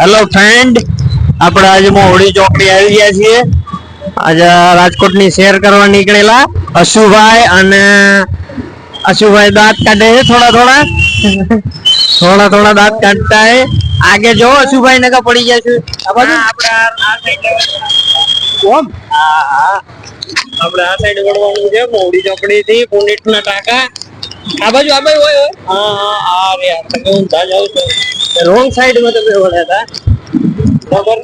Hello friend આપણે આજે મોવડી ચોકડી આવી ગયા છીએ. આજે રાજકોટની શેર કરવા નીકળેલા અશુભાઈ અને અશુભાઈ દાંત કાઢે છે થોડા થોડા. થોડા થોડા દાંત કાઢતા હે. આગે જો અશુભાઈ નકા પડી જાય છે. આ બાજુ? આપણે આ સાઈડ વળવાનું છે. મોવડી ચોકડી થી પુનિટ ના ટાકા. આ બાજુ આ બાજુ હોય હોય. હા હા આ રે તમે ઊંધા જાવ તો રોંગ સાઈડમાં તમે વળ્યા હતા. બરાબર?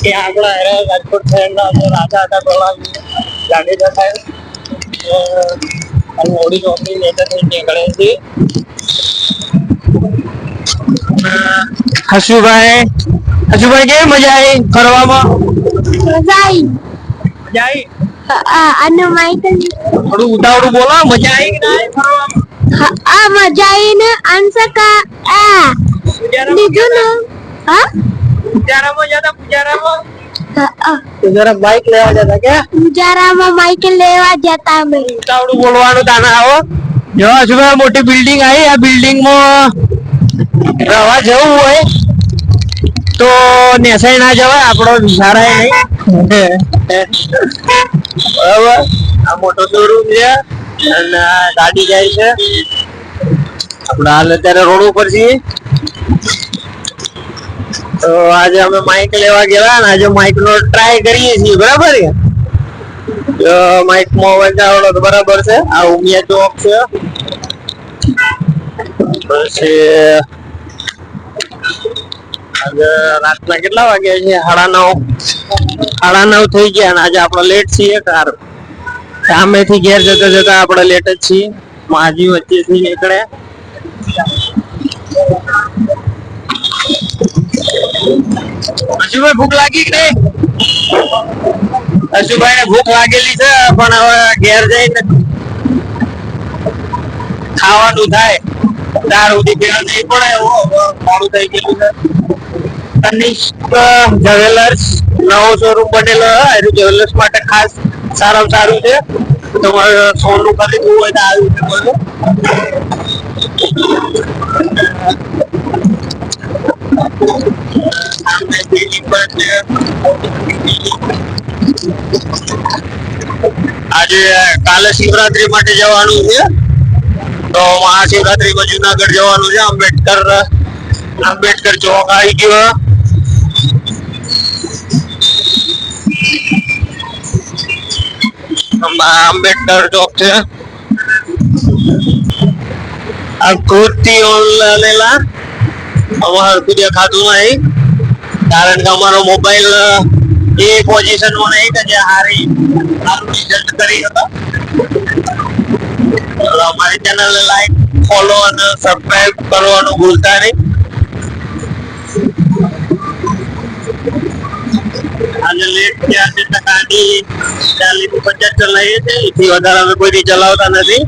કે આપણા હેરા રાજકોટ શહેરના અંદર રાજા હતા પેલા જાડેજા સાહેબ અને મોડી ચોકડી નેતા થઈ નીકળે છે હશુભાઈ હશુભાઈ કેવી મજા આવી ફરવામાં? મજા આવી? મજા આવી અને માઇકલ થોડું ઉતાવળું બોલો મજા આવી કે ના આવી ફરવામાં? આ મજા આવી ને અનસકા આ લીધું ને હા પૂજારામાં જતા પૂજારામાં હા, હા. જરા બાઈક લેવા જતા કે ઉજારામાં માઇકલ લેવા જતા અમે ઉતાવળું બોલવાનું તાના આવો જો હશુભાઈ મોટી બિલ્ડિંગ આવી આ બિલ્ડિંગમાં રહેવા જવું હોય તો નેસાઈ ના જવાય આપણો વિચારાય નહીં બરાબર આ મોટો શોરૂમ છે અને ગાડી જાય છે. આપણે હાલ અત્યારે રોડ ઉપર છીએ. તો આજે અમે માઇક લેવા ગયા અને આજે માઇક નો ટ્રાય કરીએ છીએ, બરાબર જો માઇકમાં વંચાવડો તો બરાબર છે. આ ઉમિયા ચોક છે. પછી આજે રાતના કેટલા વાગ્યા છે? સાડા નવ. સાડા નવ થઈ ગયા અને આજે આપણે લેટ છીએ કાર સામેથી ઘેર જતા જતા આપણે લેટ જ છીએ. માજી વચ્ચેથી નીકળે. હજુભાઈ ભૂખ લાગી કે હજુભાઈ ને ભૂખ લાગેલી છે, પણ હવે ઘેર જઈને ખાવાનું થાય. ત્યાર સુધી ઘેર નહીં પડે મોડું થઈ ગયેલું છે. તનિષ્ક જ્વેલર્સ, નવો શોરૂમ બનેલો જ્વેલર્સ માટે ખાસ સારામાં સારું છે. તમારે સોનું ખરીદવું હોય તો આવી રીતે બોલો. આજે કાલે શિવરાત્રી માટે જવાનું છે. તો મહાશિવરાત્રીમાં જુનાગઢ જવાનું છે. આંબેડકર આંબેડકર ચોક આવી ગયો. આંબેડકર ચોક છે. આ કુર્તી લેલા અમારે કોઈ દેખાતું નહીં કારણ કે અમારો મોબાઈલ એ પોઝિશનમાં નહીં કે જે હારી સારું રિઝલ્ટ કરી હતો. અમારી ચેનલ લાઈક ફોલો અને સબસ્ક્રાઇબ કરવાનું ભૂલતા નહીં. લેટ થયા આજે તો ગાડી ચાલીસ પચાસ ચલાવીએ છીએ. એથી વધારે અમે કોઈ ચલાવતા નથી.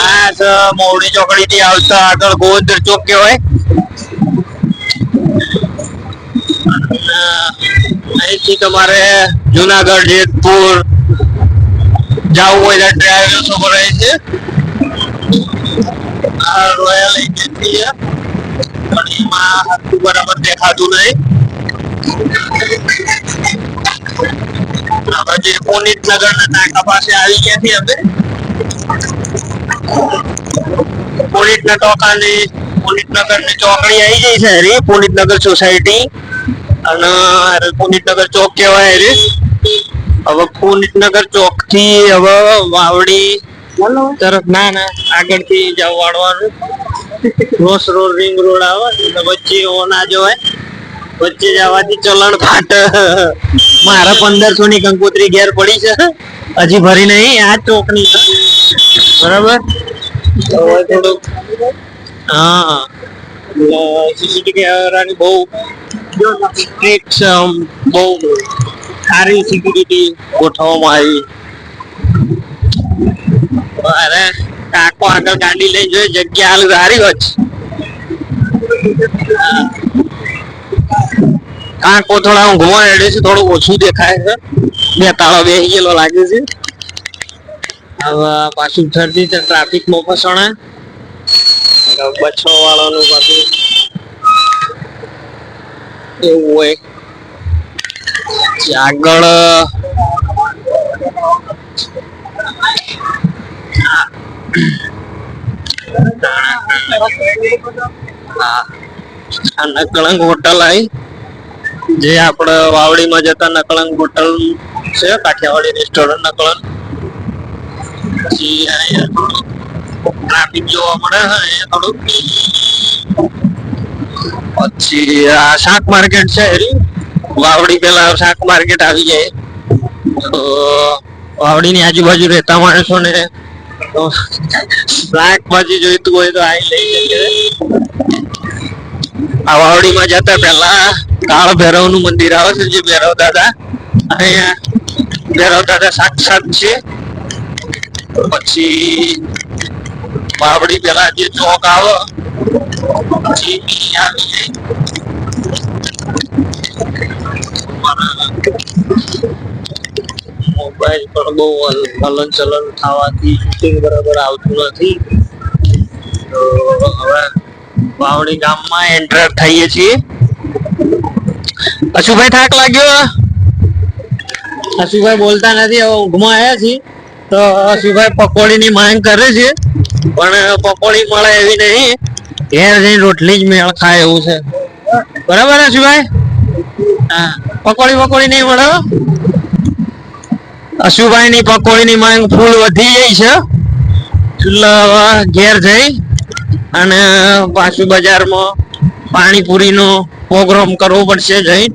આ છે મોવડી ચોકડી થી આવતા આગળ ગોવંદર ચોક કહેવાય. અહીંથી તમારે જુનાગઢ, જેતપુર જવું હોય તો ડ્રાઈવર ઉપર રહે છે. આ રોયલ એજન્સી છે. પણ એમાં બરાબર દેખાતું નહીં. આપણે જે પુનિત પાસે આવી ગયા છીએ અમે. પુનિત ના પુનિત ચોકડી આવી ગઈ છે હરી પુનિત સોસાયટી. અને હારે પુનિતનગર ચોક કહેવાય રે હવે પુનિતનગર ચોકથી હવે વાવડી તરફ, ના ના આગળથી જવું વાળવાનું. ક્રોસ રોડ રિંગ રોડ આવે, એટલે વચ્ચે ઓ ના જવાય. વચ્ચે જવાથી ચલણ ફાટ. મારા પંદરસો ની કંકોત્રી ઘેર પડી છે. હજી ભરી નહીં, આ ચોકની બરાબર? હા. સીસીટીવી કેમેરાની બહુ બહુ સારી સિક્યુરિટી ગોઠવવામાં આવી. અરે કાકો આગળ ગાડી લઈ જોઈએ, જગ્યા હાલ સારી હોત કાકો થોડા ઊંઘમાં હેડે છે, થોડું ઓછું દેખાય છે. બે તાળો બે ગયેલો લાગે છે. હવે પાછું ઠરતી ટ્રાફિકમાં ફસણા બસો વાળાનું પાછું એવું હોય. આગળ, હા. નકળંગ હોટલ આવી જે આપણે વાવડીમાં જતા નકળંગ હોટલ છે, કાઠિયાવાડી રેસ્ટોરન્ટ નકળંગ. પછી ટ્રાફિક જોવા મળે છે થોડુંક. પછી આ શાક માર્કેટ છે વાવડી પેલા શાક માર્કેટ આવી જાય. તો વાવડીની આજુબાજુ રહેતા માણસોને તો શાકભાજી જોઈતું હોય તો આવી લઈ શકે આ વાવડીમાં જતા પહેલા કાળ ભૈરવનું મંદિર આવે છે જે ભૈરવ દાદા. અહીંયા ભૈરવ દાદા સાક્ષાત છે. પછી બાવડી પેલા જે ચોક આવે મોબાઈલ પર બહુ હલન ચલન થવાથી શૂટિંગ બરાબર આવતું નથી. તો હવે વાવડી ગામમાં એન્ટર થઈએ છીએ. અશુભાઈ થાક લાગ્યો? અશુભાઈ બોલતા નથી ઊંઘમાં આવ્યા છીએ. તો અશુભાઈ પકોડીની માંગ કરે છે, પણ પકોડી મળે એવી નહીં. ઘેર જઈને રોટલી જ મેળ ખાય એવું છે. બરાબર અશુભાઈ? હા. પકોડી પકોડી નહીં મળે? અશુભાઈ ની પકોડી ની માંગ ફૂલ વધી ગઈ છે. ઘેર જઈ અને પાછું બજારમાં પાણીપુરી નો પ્રોગ્રામ કરવો પડશે જઈ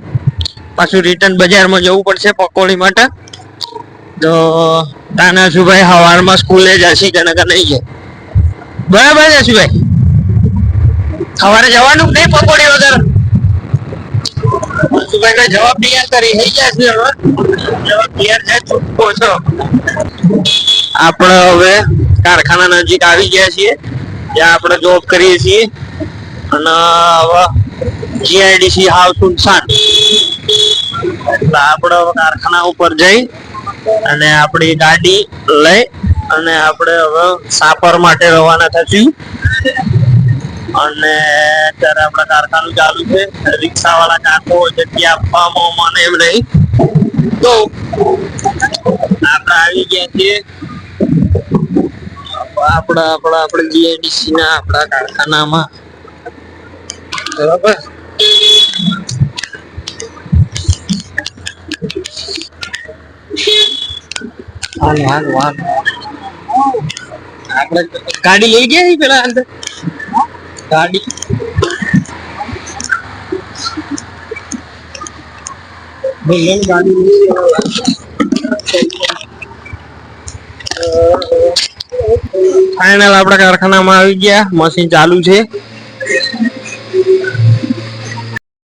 પાછું રિટર્ન બજારમાં જવું પડશે પકોડી માટે. તો તાનાશુભાઈ સવારમાં સ્કૂલે જશે કે નકર નહીં જાય બરાબર છે અશુભાઈ સવારે જવાનું નહીં પકોડી વગર? જવાબ તૈયાર કરી હવે. જવાબ તૈયાર છે આપણે હવે કારખાના નજીક આવી ગયા છીએ. જ્યાં આપણે જોબ કરીએ છીએ. અને હવે જીઆઈડીસી હાવ સુનસાન. એટલે આપણે કારખાના ઉપર જઈ અને આપણી ગાડી લઈ અને આપણે હવે સાપર માટે રવાના થશું. અને અત્યારે આપણા કારખાનું ચાલુ છે. રિક્ષા વાળા કાકો જગ્યા આપવામાં મને એમ નહીં. તો આપણે આવી ગયા છીએ. આપણા આપણા આપણે જીઆઈડીસી ના આપણા કારખાનામાં. બરાબર? હાલ હાલ હાલ આપણે ગાડી લઈ ગયા છે પેલા અંદર ગાડી ભાઈ ગાડી લઈ ગયા. ફાઇનલ આપણા કારખાનામાં આવી ગયા. મશીન ચાલુ છે.